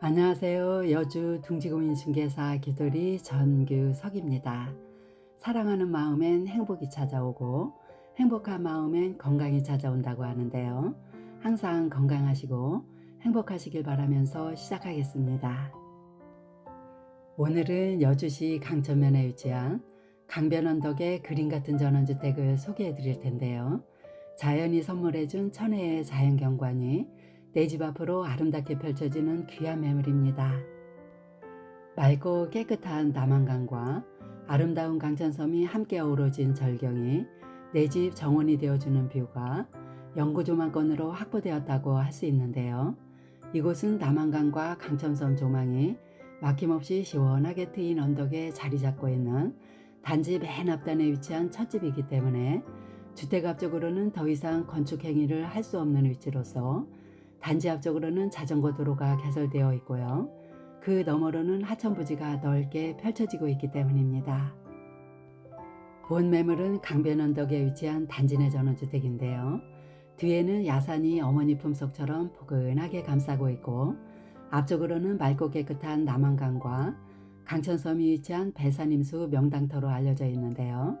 안녕하세요. 여주 둥지구민 중개사 기돌이 전규석입니다. 사랑하는 마음엔 행복이 찾아오고 행복한 마음엔 건강이 찾아온다고 하는데요. 항상 건강하시고 행복하시길 바라면서 시작하겠습니다. 오늘은 여주시 강천면에 위치한 강변언덕의 그림 같은 전원주택을 소개해 드릴 텐데요. 자연이 선물해 준 천혜의 자연경관이 내 집 앞으로 아름답게 펼쳐지는 귀한 매물입니다. 맑고 깨끗한 남한강과 아름다운 강천섬이 함께 어우러진 절경이 내 집 정원이 되어주는 뷰가 영구조망권으로 확보되었다고 할 수 있는데요. 이곳은 남한강과 강천섬 조망이 막힘없이 시원하게 트인 언덕에 자리 잡고 있는 단지 맨 앞단에 위치한 첫집이기 때문에 주택 앞쪽으로는 더 이상 건축 행위를 할 수 없는 위치로서 단지 앞쪽으로는 자전거 도로가 개설되어 있고요. 그 너머로는 하천 부지가 넓게 펼쳐지고 있기 때문입니다. 본 매물은 강변 언덕에 위치한 단지 내 전원주택인데요. 뒤에는 야산이 어머니 품속처럼 포근하게 감싸고 있고 앞쪽으로는 맑고 깨끗한 남한강과 강천섬이 위치한 배산임수 명당터로 알려져 있는데요.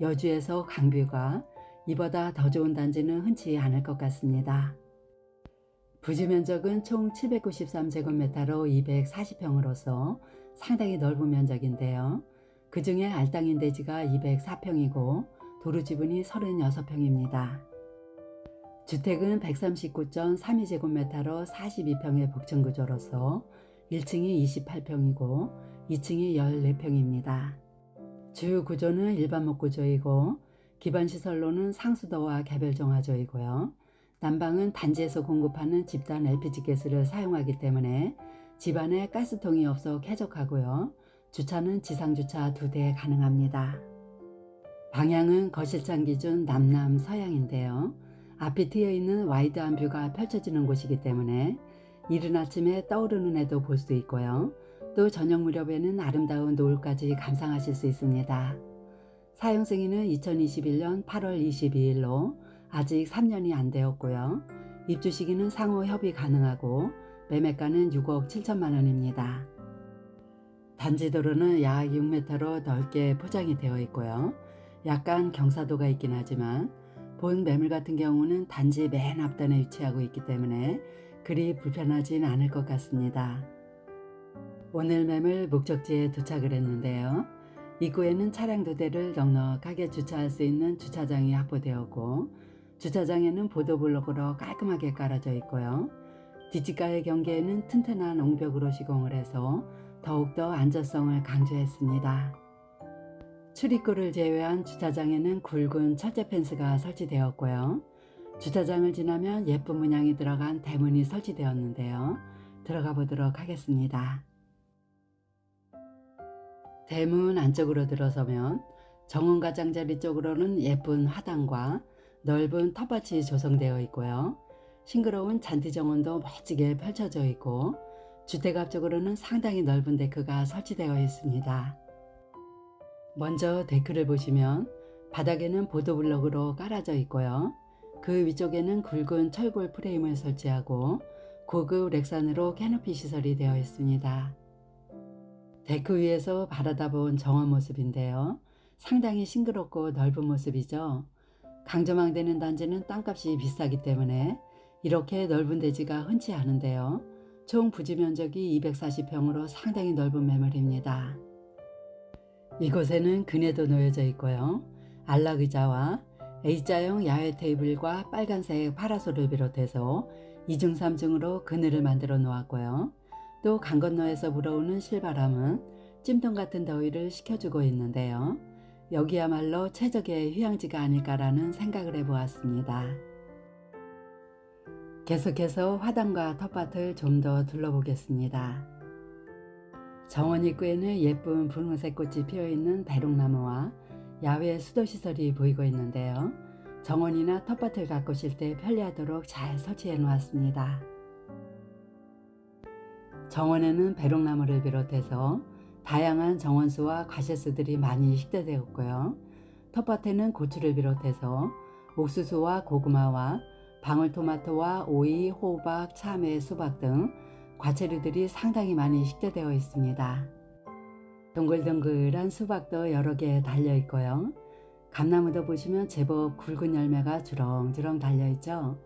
여주에서 강뷰가 이보다 더 좋은 단지는 흔치 않을 것 같습니다. 부지 면적은 총 793제곱미터로 240평으로서 상당히 넓은 면적인데요. 그 중에 알땅인 대지가 204평이고 도로 지분이 36평입니다. 주택은 139.32제곱미터로 42평의 복층 구조로서 1층이 28평이고 2층이 14평입니다. 주요 구조는 일반목 구조이고 기반 시설로는 상수도와 개별 정화조이고요. 난방은 단지에서 공급하는 집단 LPG 가스를 사용하기 때문에 집안에 가스통이 없어 쾌적하고요. 주차는 지상주차 두 대 가능합니다. 방향은 거실장 기준 남남 서양인데요. 앞이 트여 있는 와이드한 뷰가 펼쳐지는 곳이기 때문에 이른 아침에 떠오르는 해도 볼 수 있고요. 또 저녁 무렵에는 아름다운 노을까지 감상하실 수 있습니다. 사용 승인은 2021년 8월 22일로 아직 3년이 안 되었고요. 입주 시기는 상호 협의 가능하고 매매가는 6억 7천만 원입니다. 단지 도로는 약 6m로 넓게 포장이 되어 있고요. 약간 경사도가 있긴 하지만 본 매물 같은 경우는 단지 맨 앞단에 위치하고 있기 때문에 그리 불편하진 않을 것 같습니다. 오늘 매물 목적지에 도착을 했는데요. 입구에는 차량 두 대를 넉넉하게 주차할 수 있는 주차장이 확보되었고 주차장에는 보도블록으로 깔끔하게 깔아져 있고요. 뒷집가의 경계에는 튼튼한 옹벽으로 시공을 해서 더욱더 안전성을 강조했습니다. 출입구를 제외한 주차장에는 굵은 철제 펜스가 설치되었고요. 주차장을 지나면 예쁜 문양이 들어간 대문이 설치되었는데요. 들어가 보도록 하겠습니다. 대문 안쪽으로 들어서면 정원가장자리 쪽으로는 예쁜 화단과 넓은 텃밭이 조성되어 있고요. 싱그러운 잔디 정원도 멋지게 펼쳐져 있고 주택 앞쪽으로는 상당히 넓은 데크가 설치되어 있습니다. 먼저 데크를 보시면 바닥에는 보도블럭으로 깔아져 있고요. 그 위쪽에는 굵은 철골 프레임을 설치하고 고급 렉산으로 캐노피 시설이 되어 있습니다. 데크 위에서 바라다 본 정원 모습인데요. 상당히 싱그럽고 넓은 모습이죠. 강조망되는 단지는 땅값이 비싸기 때문에 이렇게 넓은 대지가 흔치 않은데요. 총 부지 면적이 240평으로 상당히 넓은 매물입니다. 이곳에는 그네도 놓여져 있고요. 안락의자와 A자형 야외 테이블과 빨간색 파라솔을 비롯해서 2중 3중으로 그늘을 만들어 놓았고요. 또 강 건너에서 불어오는 실바람은 찜통 같은 더위를 식혀주고 있는데요. 여기야말로 최적의 휴양지가 아닐까라는 생각을 해보았습니다. 계속해서 화단과 텃밭을 좀 더 둘러보겠습니다. 정원 입구에는 예쁜 붉은색 꽃이 피어있는 배롱나무와 야외 수도시설이 보이고 있는데요. 정원이나 텃밭을 가꾸실 때 편리하도록 잘 설치해 놓았습니다. 정원에는 배롱나무를 비롯해서 다양한 정원수와 과실수들이 많이 식대되었고요. 텃밭에는 고추를 비롯해서 옥수수와 고구마와 방울토마토와 오이, 호박, 참외, 수박 등 과체류들이 상당히 많이 식재되어 있습니다. 동글동글한 수박도 여러 개 달려 있고요. 감나무도 보시면 제법 굵은 열매가 주렁주렁 달려 있죠.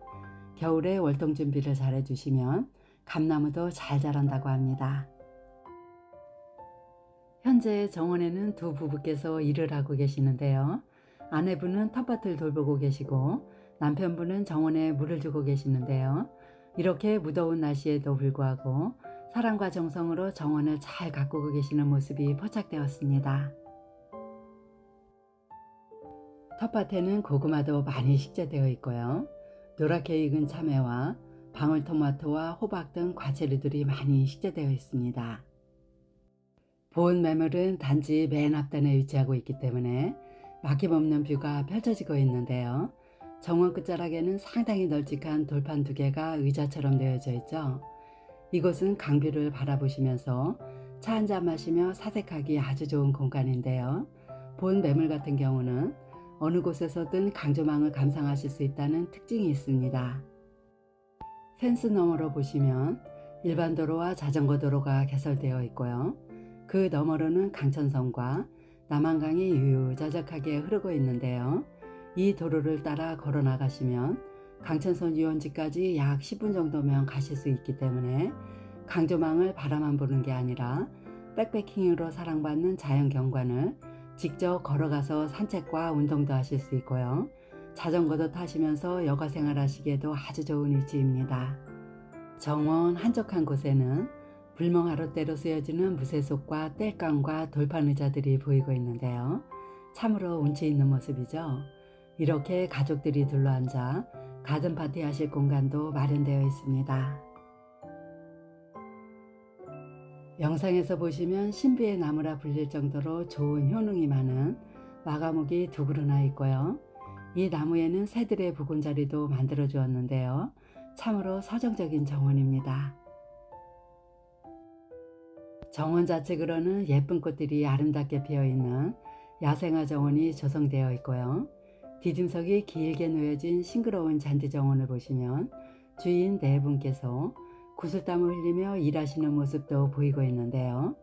겨울에 월동 준비를 잘 해주시면 감나무도 잘 자란다고 합니다. 현재 정원에는 두 부부께서 일을 하고 계시는데요. 아내분은 텃밭을 돌보고 계시고 남편분은 정원에 물을 주고 계시는데요. 이렇게 무더운 날씨에도 불구하고 사랑과 정성으로 정원을 잘 가꾸고 계시는 모습이 포착되었습니다. 텃밭에는 고구마도 많이 식재되어 있고요. 노랗게 익은 참외와 방울토마토와 호박 등 과채류들이 많이 식재되어 있습니다. 보온 매물은 단지 맨 앞단에 위치하고 있기 때문에 막힘없는 뷰가 펼쳐지고 있는데요. 정원 끝자락에는 상당히 널찍한 돌판 두 개가 의자처럼 되어져 있죠. 이곳은 강뷰를 바라보시면서 차 한 잔 마시며 사색하기 아주 좋은 공간인데요. 본 매물 같은 경우는 어느 곳에서든 강조망을 감상하실 수 있다는 특징이 있습니다. 펜스 너머로 보시면 일반 도로와 자전거 도로가 개설되어 있고요. 그 너머로는 강천성과 남한강이 유유자적하게 흐르고 있는데요. 이 도로를 따라 걸어 나가시면 강천선 유원지까지 약 10분 정도면 가실 수 있기 때문에 강조망을 바라만 보는 게 아니라 백패킹으로 사랑받는 자연 경관을 직접 걸어가서 산책과 운동도 하실 수 있고요. 자전거도 타시면서 여가 생활하시기에도 아주 좋은 위치입니다. 정원 한적한 곳에는 불멍하룻대로 쓰여지는 무쇠속과 땔감과 돌판 의자들이 보이고 있는데요. 참으로 운치 있는 모습이죠. 이렇게 가족들이 둘러앉아 가든 파티 하실 공간도 마련되어 있습니다. 영상에서 보시면 신비의 나무라 불릴 정도로 좋은 효능이 많은 마가목이 두 그루나 있고요. 이 나무에는 새들의 부곤자리도 만들어 주었는데요. 참으로 서정적인 정원입니다. 정원 자체로는 예쁜 꽃들이 아름답게 피어 있는 야생화 정원이 조성되어 있고요. 디딤석이 길게 놓여진 싱그러운 잔디 정원을 보시면 주인 네 분께서 구슬땀을 흘리며 일하시는 모습도 보이고 있는데요.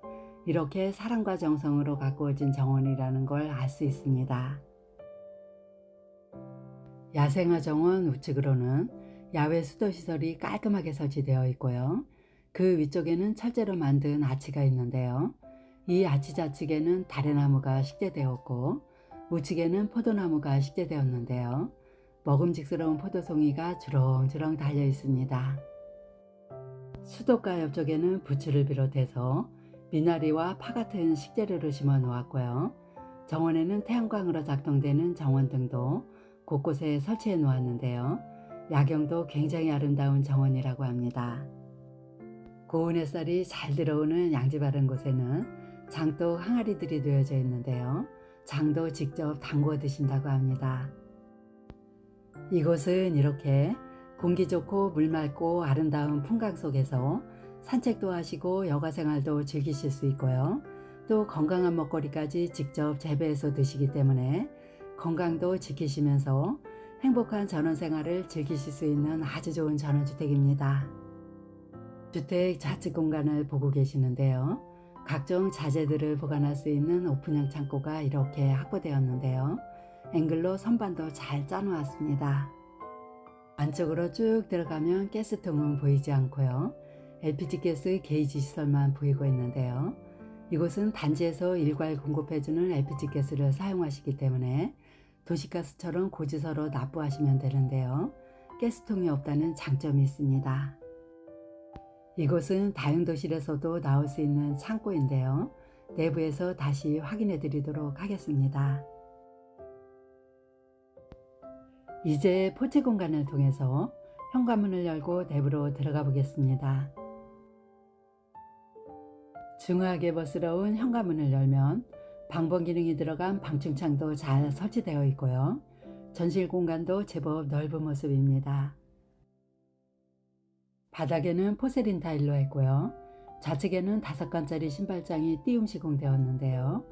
이렇게 사랑과 정성으로 가꾸어진 정원이라는 걸 알 수 있습니다. 야생화 정원 우측으로는 야외 수도 시설이 깔끔하게 설치되어 있고요. 그 위쪽에는 철제로 만든 아치가 있는데요. 이 아치 좌측에는 다래나무가 식재되었고 우측에는 포도나무가 식재되었는데요. 먹음직스러운 포도송이가 주렁주렁 달려 있습니다. 수도가 옆쪽에는 부추를 비롯해서 미나리와 파 같은 식재료를 심어 놓았고요. 정원에는 태양광으로 작동되는 정원등도 곳곳에 설치해 놓았는데요. 야경도 굉장히 아름다운 정원이라고 합니다. 고운 햇살이 잘 들어오는 양지 바른 곳에는 장독 항아리들이 놓여져 있는데요. 장도 직접 담궈 드신다고 합니다. 이곳은 이렇게 공기 좋고 물 맑고 아름다운 풍광 속에서 산책도 하시고 여가 생활도 즐기실 수 있고요. 또 건강한 먹거리까지 직접 재배해서 드시기 때문에 건강도 지키시면서 행복한 전원 생활을 즐기실 수 있는 아주 좋은 전원주택입니다. 주택 좌측 공간을 보고 계시는데요. 각종 자재들을 보관할 수 있는 오픈형 창고가 이렇게 확보되었는데요. 앵글로 선반도 잘 짜놓았습니다. 안쪽으로 쭉 들어가면 가스통은 보이지 않고요. LPG 가스 게이지 시설만 보이고 있는데요. 이곳은 단지에서 일괄 공급해주는 LPG 가스를 사용하시기 때문에 도시가스처럼 고지서로 납부하시면 되는데요. 가스통이 없다는 장점이 있습니다. 이곳은 다용도실에서도 나올 수 있는 창고인데요. 내부에서 다시 확인해 드리도록 하겠습니다. 이제 포체 공간을 통해서 현관문을 열고 내부로 들어가 보겠습니다. 중후하게 멋스러운 현관문을 열면 방범 기능이 들어간 방충창도 잘 설치되어 있고요. 전실 공간도 제법 넓은 모습입니다. 바닥에는 포세린 타일로 했고요. 좌측에는 다섯 칸짜리 신발장이 띄움 시공되었는데요.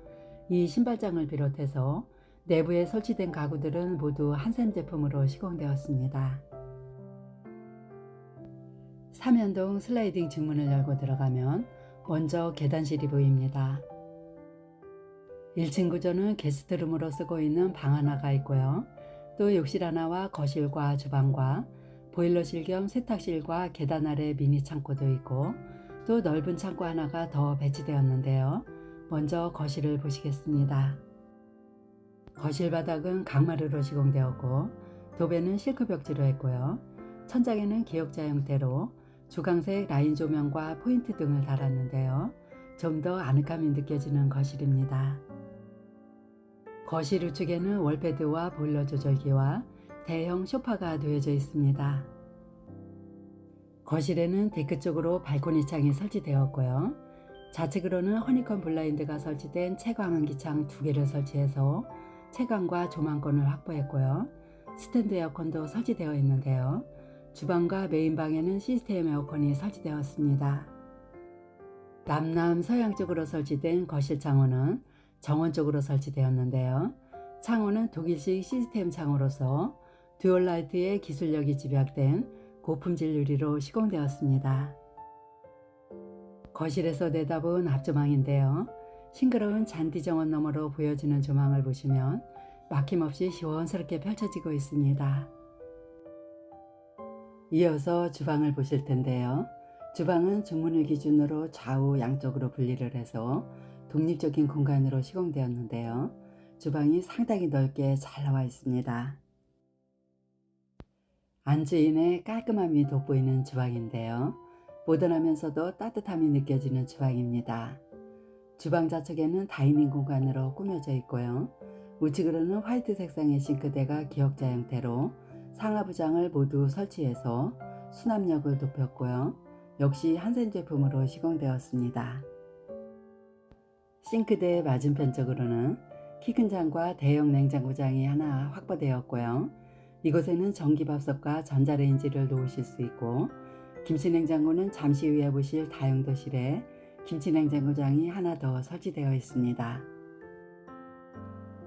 이 신발장을 비롯해서 내부에 설치된 가구들은 모두 한샘 제품으로 시공되었습니다. 삼연동 슬라이딩 중문을 열고 들어가면 먼저 계단실이 보입니다. 1층 구조는 게스트룸으로 쓰고 있는 방 하나가 있고요. 또 욕실 하나와 거실과 주방과 보일러실 겸 세탁실과 계단 아래 미니 창고도 있고 또 넓은 창고 하나가 더 배치되었는데요. 먼저 거실을 보시겠습니다. 거실 바닥은 강마루로 시공되었고 도배는 실크 벽지로 했고요. 천장에는 기역자 형태로 주광색 라인 조명과 포인트 등을 달았는데요. 좀 더 아늑함이 느껴지는 거실입니다. 거실 우측에는 월패드와 보일러 조절기와 대형 소파가 놓여져 있습니다. 거실에는 데크 쪽으로 발코니 창이 설치되었고요. 좌측으로는 허니컴 블라인드가 설치된 채광 환기창 두 개를 설치해서 채광과 조망권을 확보했고요. 스탠드 에어컨도 설치되어 있는데요. 주방과 메인방에는 시스템 에어컨이 설치되었습니다. 남남 서양 쪽으로 설치된 거실 창호는 정원 쪽으로 설치되었는데요. 창호는 독일식 시스템 창호로서 듀얼라이트의 기술력이 집약된 고품질 유리로 시공되었습니다. 거실에서 내다본 앞조망인데요. 싱그러운 잔디 정원 너머로 보여지는 조망을 보시면 막힘없이 시원스럽게 펼쳐지고 있습니다. 이어서 주방을 보실 텐데요. 주방은 중문을 기준으로 좌우 양쪽으로 분리를 해서 독립적인 공간으로 시공되었는데요. 주방이 상당히 넓게 잘 나와 있습니다. 안주인의 깔끔함이 돋보이는 주방인데요. 모던하면서도 따뜻함이 느껴지는 주방입니다. 주방 좌측에는 다이닝 공간으로 꾸며져 있고요. 우측으로는 화이트 색상의 싱크대가 기역자 형태로 상하부장을 모두 설치해서 수납력을 높였고요. 역시 한센 제품으로 시공되었습니다. 싱크대 맞은편 쪽으로는 키 큰 장과 대형 냉장고장이 하나 확보되었고요. 이곳에는 전기밥솥과 전자레인지를 놓으실 수 있고 김치냉장고는 잠시 후에 보실 다용도실에 김치냉장고장이 하나 더 설치되어 있습니다.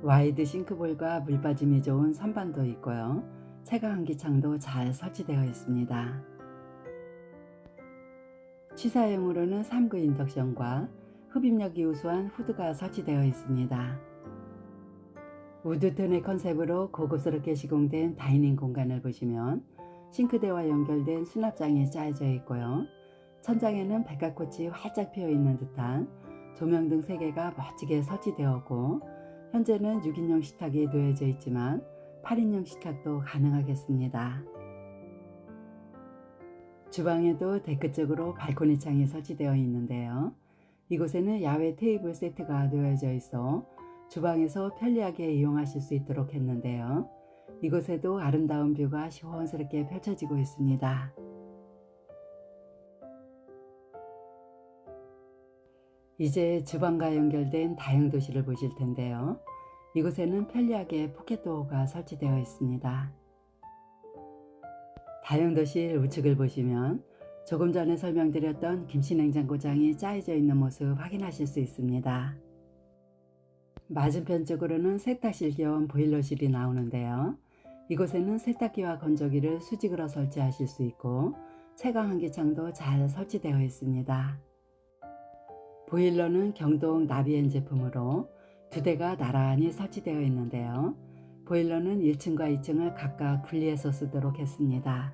와이드 싱크볼과 물 빠짐이 좋은 선반도 있고요. 채광환기창도 잘 설치되어 있습니다. 취사용으로는 3구 인덕션과 흡입력이 우수한 후드가 설치되어 있습니다. 우드톤의 컨셉으로 고급스럽게 시공된 다이닝 공간을 보시면 싱크대와 연결된 수납장이 짜여져 있고요. 천장에는 백화꽃이 활짝 피어 있는 듯한 조명 등 3개가 멋지게 설치되었고 현재는 6인용 식탁이 놓여져 있지만 8인용 식탁도 가능하겠습니다. 주방에도 데크 쪽으로 발코니 창이 설치되어 있는데요. 이곳에는 야외 테이블 세트가 놓여져 있어 주방에서 편리하게 이용하실 수 있도록 했는데요. 이곳에도 아름다운 뷰가 시원스럽게 펼쳐지고 있습니다. 이제 주방과 연결된 다용도실을 보실 텐데요. 이곳에는 편리하게 포켓도어가 설치되어 있습니다. 다용도실 우측을 보시면 조금 전에 설명드렸던 김치 냉장고장이 짜여져 있는 모습 확인하실 수 있습니다. 맞은편 쪽으로는 세탁실 겸 보일러실이 나오는데요. 이곳에는 세탁기와 건조기를 수직으로 설치하실 수 있고 채광 환기창도 잘 설치되어 있습니다. 보일러는 경동 나비엔 제품으로 두 대가 나란히 설치되어 있는데요. 보일러는 1층과 2층을 각각 분리해서 쓰도록 했습니다.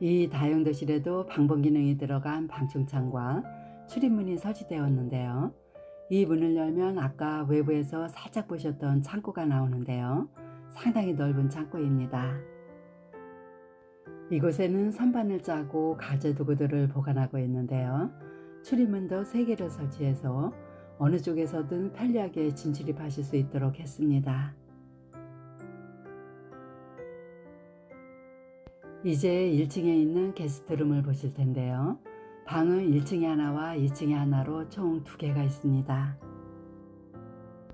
이 다용도실에도 방범 기능이 들어간 방충창과 출입문이 설치되었는데요. 이 문을 열면 아까 외부에서 살짝 보셨던 창고가 나오는데요. 상당히 넓은 창고입니다. 이곳에는 선반을 짜고 가재 도구들을 보관하고 있는데요. 출입문도 3개를 설치해서 어느 쪽에서든 편리하게 진출입하실 수 있도록 했습니다. 이제 1층에 있는 게스트룸을 보실 텐데요. 방은 1층에 하나와 2층에 하나로 총 두 개가 있습니다.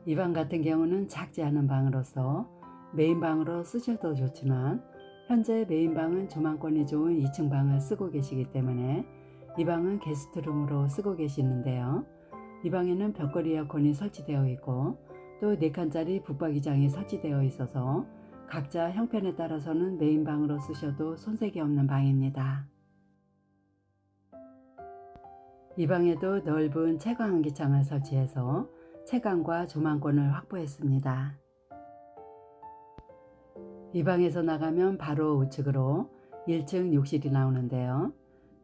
이 방 같은 경우는 작지 않은 방으로서 메인 방으로 쓰셔도 좋지만 현재 메인 방은 조망권이 좋은 2층 방을 쓰고 계시기 때문에 이 방은 게스트룸으로 쓰고 계시는데요. 이 방에는 벽걸이 에어컨이 설치되어 있고 또 4칸짜리 붙박이장이 설치되어 있어서 각자 형편에 따라서는 메인 방으로 쓰셔도 손색이 없는 방입니다. 이 방에도 넓은 채광 환기창을 설치해서 채광과 조망권을 확보했습니다. 이 방에서 나가면 바로 우측으로 1층 욕실이 나오는데요.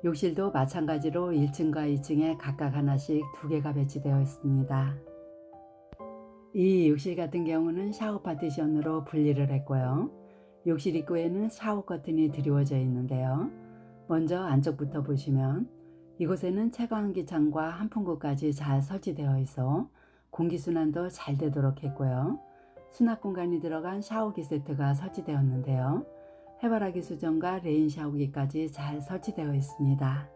욕실도 마찬가지로 1층과 2층에 각각 하나씩 두 개가 배치되어 있습니다. 이 욕실 같은 경우는 샤워 파티션으로 분리를 했고요. 욕실 입구에는 샤워 커튼이 드리워져 있는데요. 먼저 안쪽부터 보시면 이곳에는 채광기 창과 한풍구까지 잘 설치되어 있어 공기순환도 잘 되도록 했고요. 수납 공간이 들어간 샤워기 세트가 설치되었는데요. 해바라기 수전과 레인 샤워기까지 잘 설치되어 있습니다.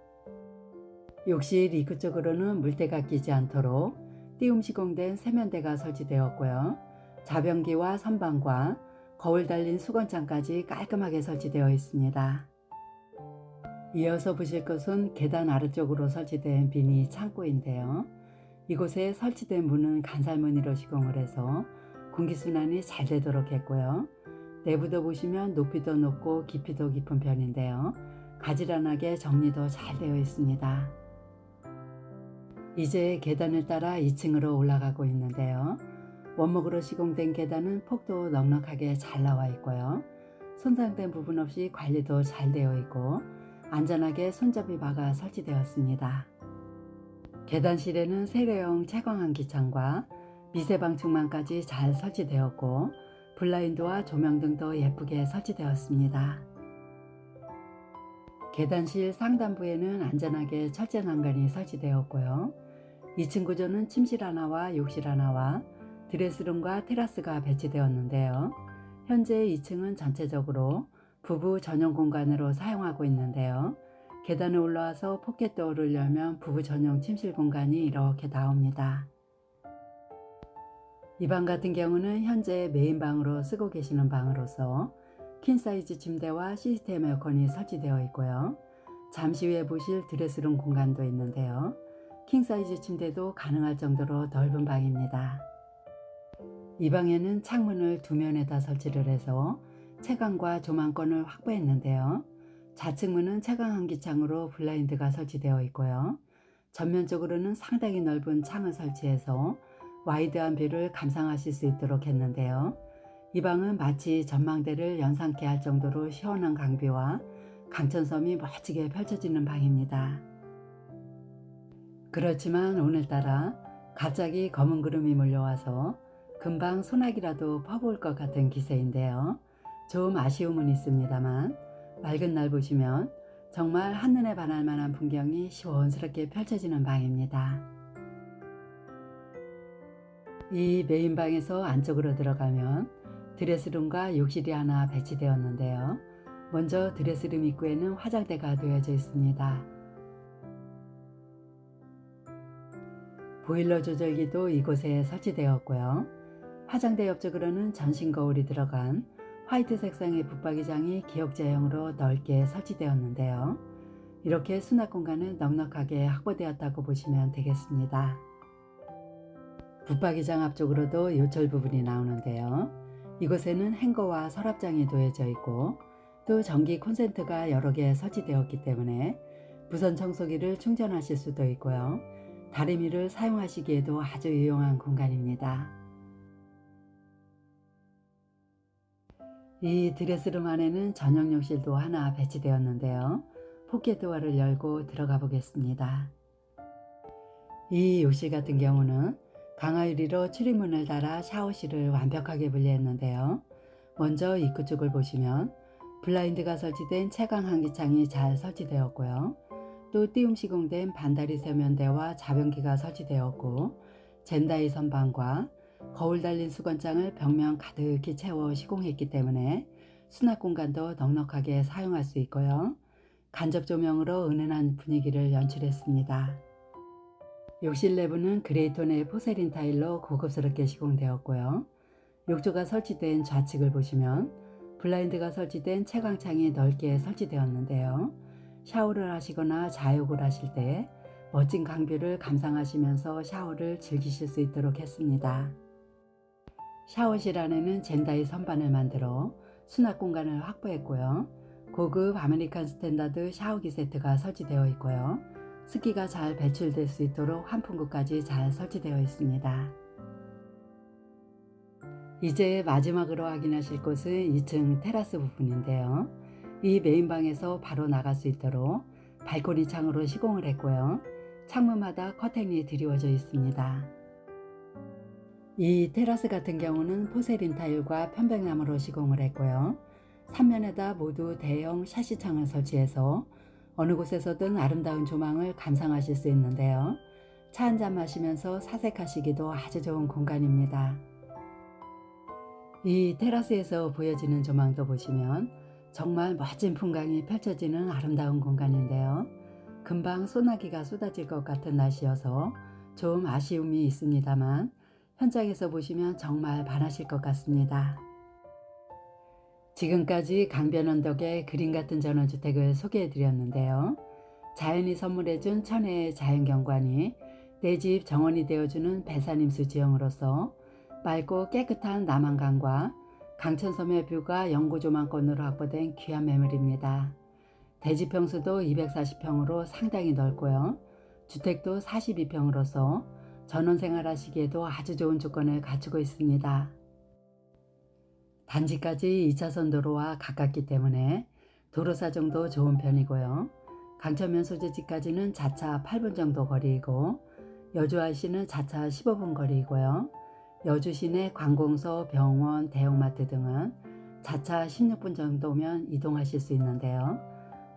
욕실 입구 쪽으로는 물때가 끼지 않도록 띄움 시공된 세면대가 설치되었고요. 자변기와 선반과 거울 달린 수건장까지 깔끔하게 설치되어 있습니다. 이어서 보실 것은 계단 아래쪽으로 설치된 비니 창고인데요. 이곳에 설치된 문은 간살무늬로 시공을 해서 공기순환이 잘 되도록 했고요. 내부도 보시면 높이도 높고 깊이도 깊은 편인데요. 가지런하게 정리도 잘 되어 있습니다. 이제 계단을 따라 2층으로 올라가고 있는데요. 원목으로 시공된 계단은 폭도 넉넉하게 잘 나와 있고요. 손상된 부분 없이 관리도 잘 되어 있고 안전하게 손잡이 바가 설치되었습니다. 계단실에는 세례용 채광한 기창과 미세방충망까지 잘 설치되었고 블라인드와 조명 등도 예쁘게 설치되었습니다. 계단실 상단부에는 안전하게 철제 난간이 설치되었고요. 2층 구조는 침실 하나와 욕실 하나와 드레스룸과 테라스가 배치되었는데요. 현재 2층은 전체적으로 부부 전용 공간으로 사용하고 있는데요. 계단을 올라와서 포켓도어를 열면 부부 전용 침실 공간이 이렇게 나옵니다. 이 방 같은 경우는 현재 메인 방으로 쓰고 계시는 방으로서 퀸 사이즈 침대와 시스템 에어컨이 설치되어 있고요. 잠시 후에 보실 드레스룸 공간도 있는데요. 킹 사이즈 침대도 가능할 정도로 넓은 방입니다. 이 방에는 창문을 두 면에다 설치를 해서 채광과 조망권을 확보했는데요. 좌측 문은 채광 환기창으로 블라인드가 설치되어 있고요. 전면적으로는 상당히 넓은 창을 설치해서 와이드한 뷰를 감상하실 수 있도록 했는데요. 이 방은 마치 전망대를 연상케 할 정도로 시원한 강뷰와 강천섬이 멋지게 펼쳐지는 방입니다. 그렇지만 오늘따라 갑자기 검은 구름이 몰려와서 금방 소나기라도 퍼부을 것 같은 기세인데요. 좀 아쉬움은 있습니다만 맑은 날 보시면 정말 한눈에 반할 만한 풍경이 시원스럽게 펼쳐지는 방입니다. 이 메인 방에서 안쪽으로 들어가면 드레스룸과 욕실이 하나 배치되었는데요. 먼저 드레스룸 입구에는 화장대가 되어져 있습니다. 보일러 조절기도 이곳에 설치되었고요. 화장대 옆쪽으로는 전신 거울이 들어간 화이트 색상의 붙박이장이 기역자형으로 넓게 설치되었는데요. 이렇게 수납 공간은 넉넉하게 확보되었다고 보시면 되겠습니다. 붙박이장 앞쪽으로도 요철 부분이 나오는데요. 이곳에는 행거와 서랍장이 놓여져 있고 또 전기 콘센트가 여러 개 설치되었기 때문에 무선 청소기를 충전하실 수도 있고요. 다리미를 사용하시기에도 아주 유용한 공간입니다. 이 드레스룸 안에는 전용 욕실도 하나 배치되었는데요. 포켓 도어를 열고 들어가 보겠습니다. 이 욕실 같은 경우는 강화유리로 출입문을 달아 샤워실을 완벽하게 분리했는데요. 먼저 입구 쪽을 보시면 블라인드가 설치된 채광 환기창이 잘 설치되었고요. 또 띄움 시공된 반다리 세면대와 자변기가 설치되었고 젠다이 선반과 거울 달린 수건장을 벽면 가득히 채워 시공했기 때문에 수납 공간도 넉넉하게 사용할 수 있고요. 간접 조명으로 은은한 분위기를 연출했습니다. 욕실 내부는 그레이톤의 포세린 타일로 고급스럽게 시공되었고요. 욕조가 설치된 좌측을 보시면 블라인드가 설치된 채광창이 넓게 설치되었는데요. 샤워를 하시거나 자욕을 하실 때 멋진 강뷰를 감상하시면서 샤워를 즐기실 수 있도록 했습니다. 샤워실 안에는 젠다이 선반을 만들어 수납 공간을 확보했고요. 고급 아메리칸 스탠다드 샤워기 세트가 설치되어 있고요. 습기가 잘 배출될 수 있도록 환풍구까지 잘 설치되어 있습니다. 이제 마지막으로 확인하실 곳은 2층 테라스 부분인데요. 이 메인방에서 바로 나갈 수 있도록 발코니 창으로 시공을 했고요. 창문마다 커튼이 드리워져 있습니다. 이 테라스 같은 경우는 포세린 타일과 편백나무로 시공을 했고요. 3면에다 모두 대형 샤시창을 설치해서 어느 곳에서든 아름다운 조망을 감상하실 수 있는데요. 차 한 잔 마시면서 사색하시기도 아주 좋은 공간입니다. 이 테라스에서 보여지는 조망도 보시면 정말 멋진 풍광이 펼쳐지는 아름다운 공간인데요. 금방 소나기가 쏟아질 것 같은 날씨여서 좀 아쉬움이 있습니다만 현장에서 보시면 정말 반하실 것 같습니다. 지금까지 강변 언덕의 그림 같은 전원주택을 소개해 드렸는데요. 자연이 선물해 준 천혜의 자연경관이 내 집 정원이 되어주는 배산임수 지형으로서 맑고 깨끗한 남한강과 강천섬의 뷰가 영구조망권으로 확보된 귀한 매물입니다. 대지 평수도 240평으로 상당히 넓고요. 주택도 42평으로서 전원 생활하시기에도 아주 좋은 조건을 갖추고 있습니다. 단지까지 2차선 도로와 가깝기 때문에 도로 사정도 좋은 편이고요. 강천면 소재지까지는 자차 8분 정도 거리이고 여주와시는 자차 15분 거리이고요. 여주 시내 관공서, 병원, 대형마트 등은 자차 16분 정도면 이동하실 수 있는데요.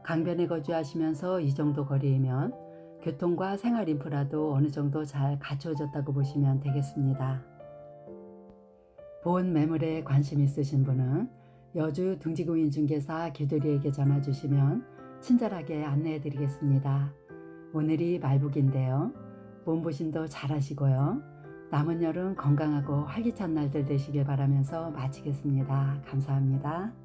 강변에 거주하시면서 이 정도 거리이면 교통과 생활 인프라도 어느 정도 잘 갖추어졌다고 보시면 되겠습니다. 본 매물에 관심 있으신 분은 여주 둥지구인중개사 규돌이에게 전화 주시면 친절하게 안내해 드리겠습니다. 오늘이 말복인데요. 몸보신도 잘 하시고요. 남은 여름 건강하고 활기찬 날들 되시길 바라면서 마치겠습니다. 감사합니다.